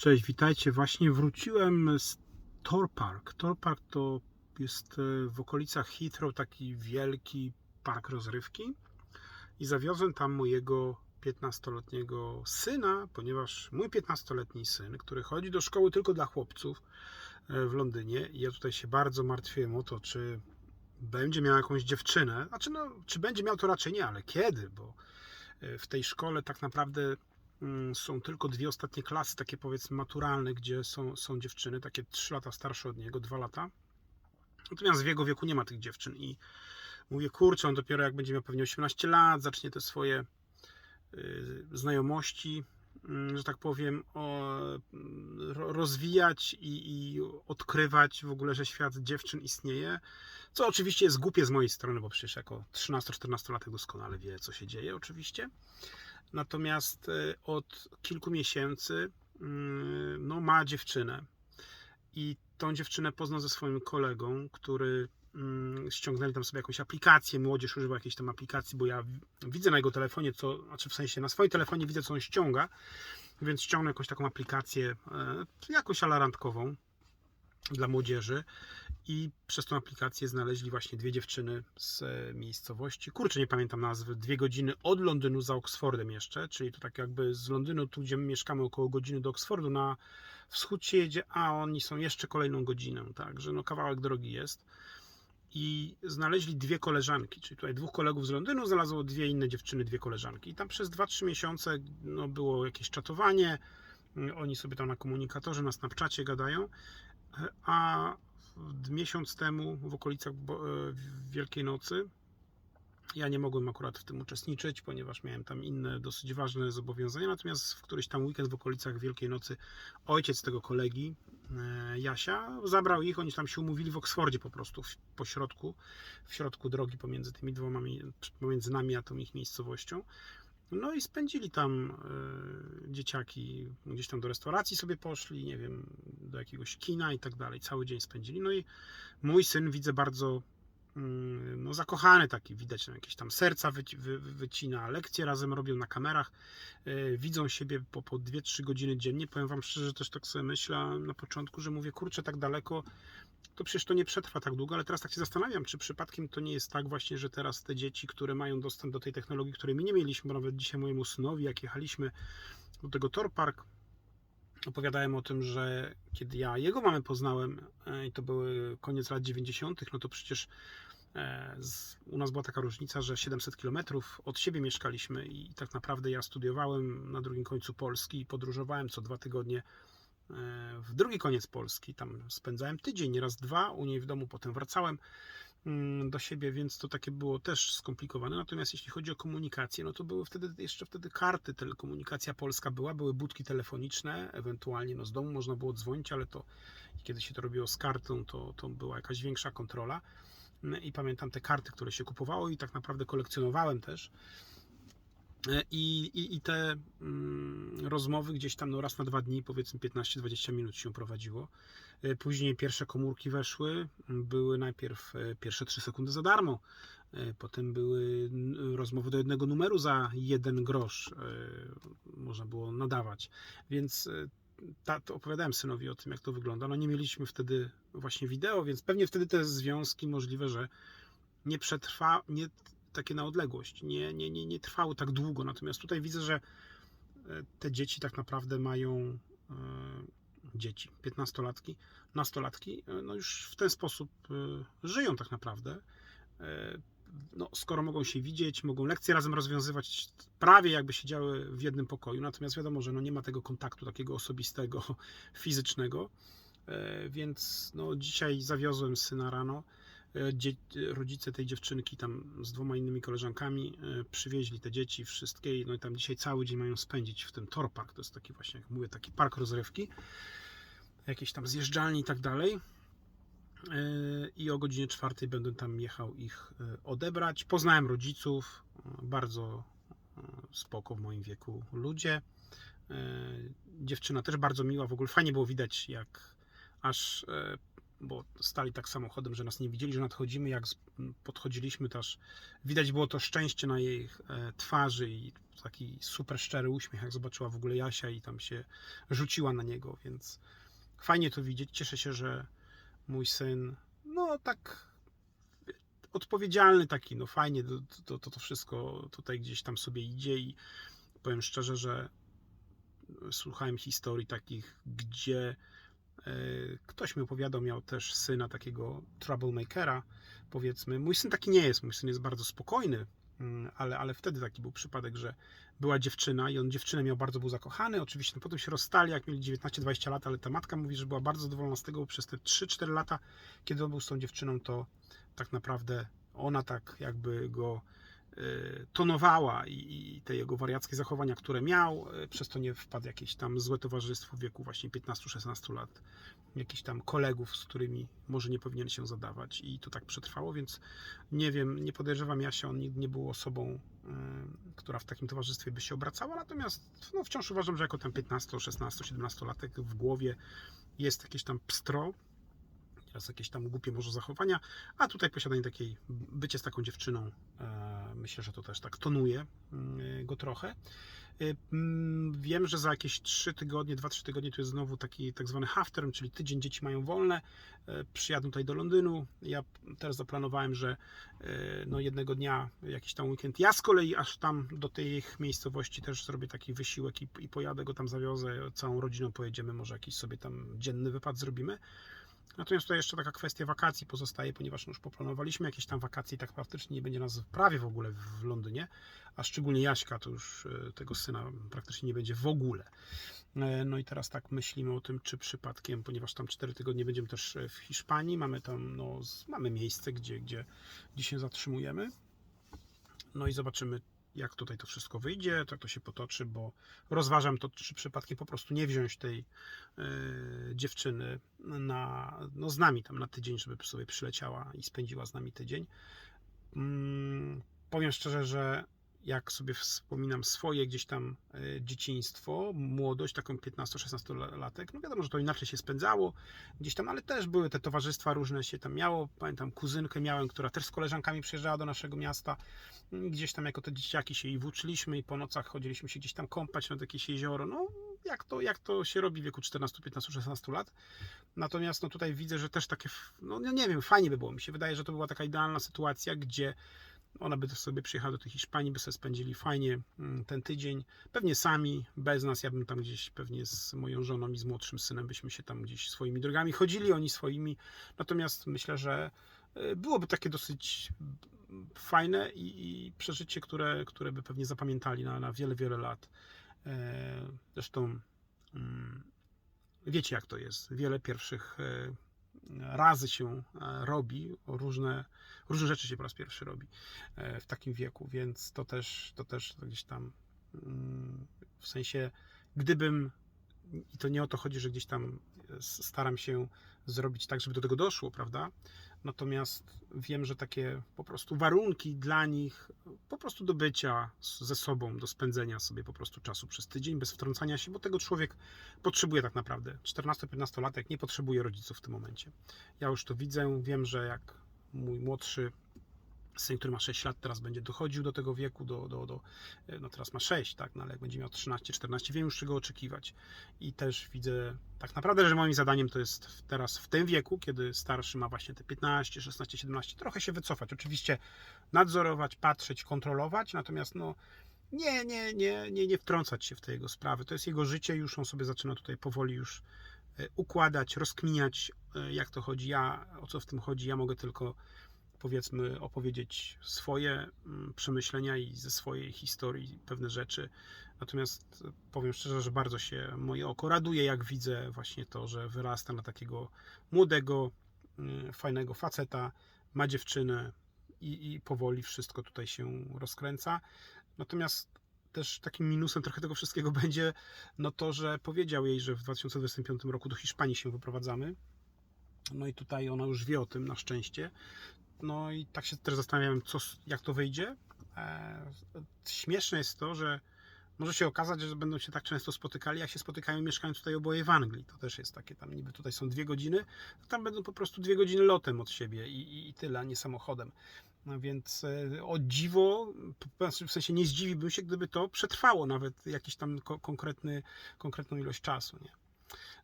Cześć, witajcie. Właśnie wróciłem z Tor Park. Tor Park to jest e, w okolicach Heathrow taki wielki park rozrywki i zawiozłem tam mojego 15-letniego syna, ponieważ mój 15-letni syn, który chodzi do szkoły tylko dla chłopców e, w Londynie i ja tutaj się bardzo martwiłem o to, czy będzie miał jakąś dziewczynę. Znaczy, no, czy będzie miał to raczej nie, ale kiedy, bo e, w tej szkole tak naprawdę są tylko dwie ostatnie klasy, takie powiedzmy maturalne, gdzie są, są dziewczyny, takie 3 lata starsze od niego, 2 lata. Natomiast w jego wieku nie ma tych dziewczyn i mówię, kurczę, on dopiero jak będzie miał pewnie 18 lat, zacznie te swoje y, znajomości, y, że tak powiem, rozwijać i, i, odkrywać w ogóle, że świat dziewczyn istnieje. Co oczywiście jest głupie z mojej strony, bo przecież jako 13-14 latek doskonale wie, co się dzieje, oczywiście. Natomiast e, od kilku miesięcy mm, no, ma dziewczynę. I tą dziewczynę poznał ze swoim kolegą, który mm, ściągnęli tam sobie jakąś aplikację, młodzież używa jakiejś tam aplikacji, bo ja widzę na jego telefonie, co, znaczy w sensie na swoim telefonie widzę, co on ściąga, więc ściągnę jakąś taką aplikację, e, jakąś alarantkową dla młodzieży i przez tą aplikację znaleźli właśnie dwie dziewczyny z e, miejscowości. Kurczę, nie pamiętam nazwy. Dwie godziny od Londynu za Oksfordem jeszcze, czyli to tak jakby z Londynu, tu gdzie mieszkamy, około godziny do Oksfordu, na wschód się jedzie, a oni są jeszcze kolejną godzinę, także no kawałek drogi jest. I znaleźli dwie koleżanki, czyli tutaj dwóch kolegów z Londynu znalazło dwie inne dziewczyny, dwie koleżanki. I tam przez 2-3 miesiące no, było jakieś czatowanie, oni sobie tam na komunikatorze, na Snapchacie gadają, a miesiąc temu w okolicach e, Wielkiej Nocy. Ja nie mogłem akurat w tym uczestniczyć, ponieważ miałem tam inne dosyć ważne zobowiązania. Natomiast w któryś tam weekend w okolicach Wielkiej Nocy ojciec tego kolegi, e, Jasia, zabrał ich. Oni tam się umówili w Oksfordzie po prostu, po środku, w środku drogi pomiędzy tymi dwoma, pomiędzy nami a tą ich miejscowością. No i spędzili tam y, dzieciaki, gdzieś tam do restauracji sobie poszli, nie wiem, do jakiegoś kina i tak dalej. Cały dzień spędzili. No i mój syn widzę bardzo no, zakochany taki, widać no, jakieś tam serca wy, wy, wycina, lekcje razem robią na kamerach, y, widzą siebie po, po 2-3 godziny dziennie. Powiem Wam szczerze, też tak sobie myślę na początku, że mówię, kurczę, tak daleko to przecież to nie przetrwa tak długo, ale teraz tak się zastanawiam, czy przypadkiem to nie jest tak właśnie, że teraz te dzieci, które mają dostęp do tej technologii, której my nie mieliśmy, bo nawet dzisiaj mojemu synowi, jak jechaliśmy do tego Tor Park, opowiadałem o tym, że kiedy ja jego mamę poznałem e, i to były koniec lat 90., no to przecież e, u nas była taka różnica, że 700 km od siebie mieszkaliśmy i tak naprawdę ja studiowałem na drugim końcu Polski i podróżowałem co dwa tygodnie E, w drugi koniec Polski. Tam spędzałem tydzień, raz dwa u niej w domu, potem wracałem do siebie, więc to takie było też skomplikowane. Natomiast jeśli chodzi o komunikację, no to były wtedy jeszcze wtedy karty, telekomunikacja polska była, były budki telefoniczne, ewentualnie no z domu można było dzwonić, ale to kiedy się to robiło z kartą, to, to była jakaś większa kontrola. I pamiętam te karty, które się kupowało i tak naprawdę kolekcjonowałem też. E, I, i, i te mm, rozmowy gdzieś tam no raz na dwa dni, powiedzmy 15-20 minut się prowadziło. E, później pierwsze komórki weszły, były najpierw e, pierwsze 3 sekundy za darmo, potem były rozmowy do jednego numeru za jeden grosz można było nadawać. Więc ta, opowiadałem synowi o tym, jak to wygląda. No nie mieliśmy wtedy właśnie wideo, więc pewnie wtedy te związki możliwe, że nie przetrwa, nie takie na odległość. Nie, nie, nie, nie trwały tak długo. Natomiast tutaj widzę, że e, te dzieci tak naprawdę mają e, dzieci, 15-latki, nastolatki, e, no już w ten sposób żyją tak naprawdę. No, skoro mogą się widzieć, mogą lekcje razem rozwiązywać, prawie jakby siedziały w jednym pokoju, natomiast wiadomo, że no nie ma tego kontaktu takiego osobistego, fizycznego, więc no dzisiaj zawiozłem syna rano, rodzice tej dziewczynki tam z dwoma innymi koleżankami e, przywieźli te dzieci wszystkie no i tam dzisiaj cały dzień mają spędzić w tym Tor Park, to jest taki właśnie, jak mówię, taki park rozrywki, jakieś tam zjeżdżalni i tak dalej. E, I o godzinie czwartej będę tam jechał ich odebrać. Poznałem rodziców, bardzo spoko w moim wieku ludzie. Dziewczyna też bardzo miła, w ogóle fajnie było widać, jak aż bo stali tak samochodem, że nas nie widzieli, że nadchodzimy. Jak podchodziliśmy, też widać było to szczęście na jej e, twarzy i taki super szczery uśmiech, jak zobaczyła w ogóle Jasia i tam się rzuciła na niego, więc fajnie to widzieć. Cieszę się, że mój syn, no tak odpowiedzialny taki, no fajnie to, to, to, wszystko tutaj gdzieś tam sobie idzie i powiem szczerze, że słuchałem historii takich, gdzie ktoś mi opowiadał, miał też syna takiego troublemakera, powiedzmy. Mój syn taki nie jest, mój syn jest bardzo spokojny, mm, ale, ale wtedy taki był przypadek, że była dziewczyna i on dziewczynę miał bardzo był zakochany. Oczywiście no, potem się rozstali, jak mieli 19-20 lat, ale ta matka mówi, że była bardzo zadowolona z tego, bo przez te 3-4 lata, kiedy on był z tą dziewczyną, to tak naprawdę ona tak jakby go tonowała i, te jego wariackie zachowania, które miał, y, przez to nie wpadł jakieś tam złe towarzystwo w wieku właśnie 15-16 lat, jakichś tam kolegów, z którymi może nie powinien się zadawać i to tak przetrwało, więc nie wiem, nie podejrzewam Jasia, on nigdy nie był osobą, y, która w takim towarzystwie by się obracała, natomiast no, wciąż uważam, że jako ten 15, 16, 17 latek w głowie jest jakieś tam pstro, teraz jakieś tam głupie może zachowania, a tutaj posiadanie takiej, bycie z taką dziewczyną, e, myślę, że to też tak tonuje mm, go trochę. E, mm, Wiem, że za jakieś 3 tygodnie, 2-3 tygodnie to jest znowu taki tak zwany half term, czyli tydzień dzieci mają wolne, e, przyjadą tutaj do Londynu. Ja teraz zaplanowałem, że no jednego dnia, jakiś tam weekend, ja z kolei aż tam do tej ich miejscowości też zrobię taki wysiłek i, i pojadę go tam zawiozę, całą rodziną pojedziemy, może jakiś sobie tam dzienny wypad zrobimy. Natomiast tutaj jeszcze taka kwestia wakacji pozostaje, ponieważ no już poplanowaliśmy jakieś tam wakacje i tak praktycznie nie będzie nas prawie w ogóle w Londynie, a szczególnie Jaśka, to już e, tego syna praktycznie nie będzie w ogóle. E, No i teraz tak myślimy o tym, czy przypadkiem, ponieważ tam 4 tygodnie będziemy też e, w Hiszpanii, mamy tam, no, mamy miejsce, gdzie, gdzie, gdzie się zatrzymujemy. No i zobaczymy, jak tutaj to wszystko wyjdzie, jak to się potoczy, bo rozważam to, czy przypadkiem po prostu nie wziąć tej e, dziewczyny na, no z nami tam na tydzień, żeby sobie przyleciała i spędziła z nami tydzień. Mm, powiem szczerze, że jak sobie wspominam swoje gdzieś tam e, dzieciństwo, młodość, taką 15-16 latek, no wiadomo, że to inaczej się spędzało gdzieś tam, ale też były te towarzystwa różne się tam miało. Pamiętam kuzynkę miałem, która też z koleżankami przyjeżdżała do naszego miasta. Gdzieś tam jako te dzieciaki się i włóczyliśmy i po nocach chodziliśmy się gdzieś tam kąpać nad jakieś jezioro. No jak to, jak to się robi w wieku 14, 15, 16 lat. Natomiast no tutaj widzę, że też takie, f- no nie wiem, fajnie by było. Mi się wydaje, że to była taka idealna sytuacja, gdzie ona by sobie przyjechała do tej Hiszpanii, by sobie spędzili fajnie mm, ten tydzień. Pewnie sami, bez nas. Ja bym tam gdzieś pewnie z moją żoną i z młodszym synem byśmy się tam gdzieś swoimi drogami chodzili, oni swoimi. Natomiast myślę, że y, byłoby takie dosyć mm, fajne i, i przeżycie, które, które by pewnie zapamiętali na, na wiele, wiele lat. E, Zresztą mm, wiecie, jak to jest. Wiele pierwszych e, razy się e, robi, różne, różne rzeczy się po raz pierwszy robi e, w takim wieku, więc to też, to też gdzieś tam mm, w sensie, gdybym i to nie o to chodzi, że gdzieś tam s- staram się zrobić tak, żeby do tego doszło, prawda? Natomiast wiem, że takie po prostu warunki dla nich, po prostu do bycia ze sobą, do spędzenia sobie po prostu czasu przez tydzień, bez wtrącania się, bo tego człowiek potrzebuje tak naprawdę. 14-15 latek nie potrzebuje rodziców w tym momencie. Ja już to widzę, wiem, że jak mój młodszy syn, który ma 6 lat, teraz będzie dochodził do tego wieku, do, do, do, no teraz ma 6, tak, no ale jak będzie miał 13-14, wiem już czego oczekiwać. I też widzę tak naprawdę, że moim zadaniem to jest teraz w tym wieku, kiedy starszy ma właśnie te 15, 16, 17, trochę się wycofać. Oczywiście nadzorować, patrzeć, kontrolować, natomiast no nie, nie, nie, nie, nie wtrącać się w te jego sprawy. To jest jego życie, już on sobie zaczyna tutaj powoli już e, układać, rozkminiać, e, jak to chodzi. Ja, o co w tym chodzi, ja mogę tylko powiedzmy opowiedzieć swoje mm, przemyślenia i ze swojej historii pewne rzeczy. Natomiast e, powiem szczerze, że bardzo się moje oko raduje, jak widzę właśnie to, że wyrasta na takiego młodego, mm, fajnego faceta, ma dziewczynę i, i powoli wszystko tutaj się rozkręca. Natomiast też takim minusem trochę tego wszystkiego będzie no to, że powiedział jej, że w 2025 roku do Hiszpanii się wyprowadzamy. No i tutaj ona już wie o tym na szczęście. No i tak się też zastanawiałem, co, jak to wyjdzie. E, śmieszne jest to, że może się okazać, że będą się tak często spotykali, jak się spotykają mieszkając tutaj oboje w Anglii. To też jest takie tam, niby tutaj są dwie godziny, tam będą po prostu dwie godziny lotem od siebie i, i, i tyle, a nie samochodem. No więc e, o dziwo, w sensie nie zdziwiłbym się, gdyby to przetrwało nawet jakiś tam ko- konkretny, konkretną ilość czasu. Nie?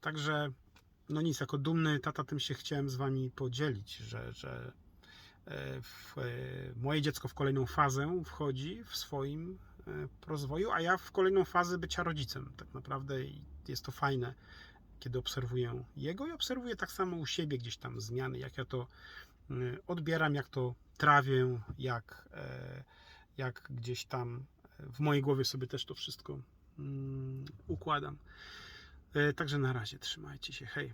Także no nic, jako dumny tata tym się chciałem z wami podzielić, że, że w, e, moje dziecko w kolejną fazę wchodzi w swoim e, rozwoju, a ja w kolejną fazę bycia rodzicem tak naprawdę jest to fajne, kiedy obserwuję jego i obserwuję tak samo u siebie gdzieś tam zmiany, jak ja to e, odbieram, jak to trawię, jak, e, jak gdzieś tam w mojej głowie sobie też to wszystko mm, układam. E, Także na razie, trzymajcie się, hej.